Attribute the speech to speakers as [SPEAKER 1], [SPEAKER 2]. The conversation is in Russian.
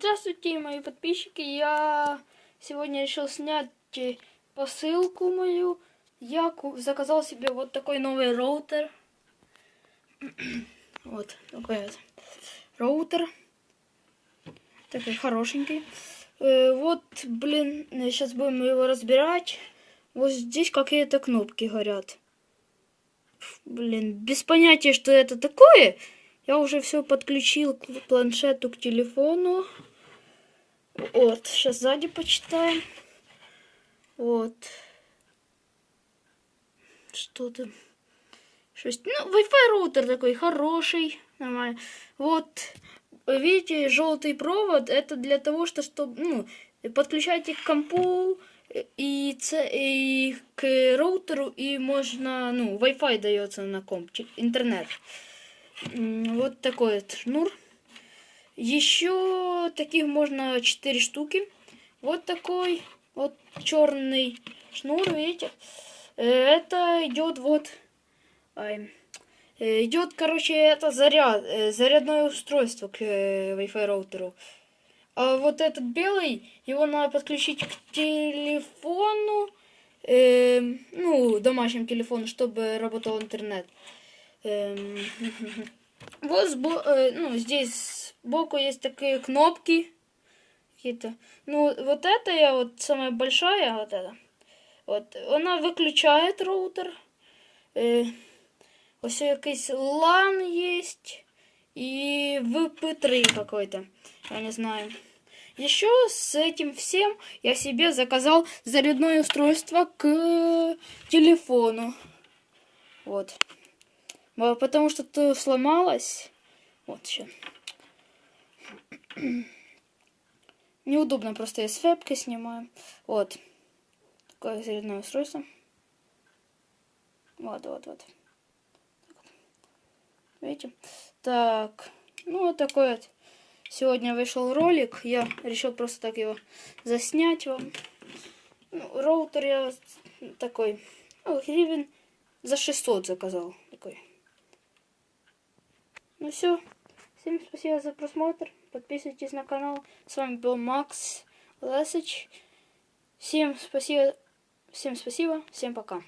[SPEAKER 1] Здравствуйте, мои подписчики. Я сегодня решил снять э, посылку мою. Я заказал себе вот такой новый роутер. Вот такой вот роутер. Такой хорошенький. Э, Вот, блин, сейчас будем его разбирать. Вот здесь какие-то кнопки горят. Блин, без понятия, что это такое. Я уже все подключил к планшету, к телефону. Вот, сейчас сзади почитаем. Вот. Что там? Шесть. Ну, Wi-Fi роутер такой хороший, нормально. Вот, видите, желтый провод, это для того, что, чтобы, ну, подключайте к компу и, ц- и к роутеру, и можно, ну, Wi-Fi дается на комп, интернет. Вот такой вот шнур. Еще таких можно 4 штуки. Вот такой вот черный шнур, видите? Э, Это идет вот... э, Идет, короче, это заряд, э, зарядное устройство к э, Wi-Fi роутеру. А вот этот белый, его надо подключить к телефону, эм, ну, домашнему телефону, чтобы работал интернет. Эм, Вот сбо- э, ну, здесь сбоку есть такие кнопки какие-то. Ну, вот это я вот самая большая, вот эта. Вот, она выключает роутер. Э, ось якийсь LAN есть. И VP3 какой-то. Я не знаю. Еще с этим всем я себе заказал зарядное устройство к телефону. Вот. Э, Потому что то сломалось. Вот еще. Неудобно, просто я с вебкой снимаю. Вот. Такое зарядное устройство. Вот, вот, вот. Видите? Так. Ну, вот такой вот. Сегодня вышел ролик. Я решил просто так его заснять вам. Ну, роутер я такой. Ну, гривен за 600 заказал. Такой. Ну все. Всем спасибо за просмотр. Подписывайтесь на канал. С вами был Макс Лесыч. Всем спасибо. Всем спасибо. Всем пока.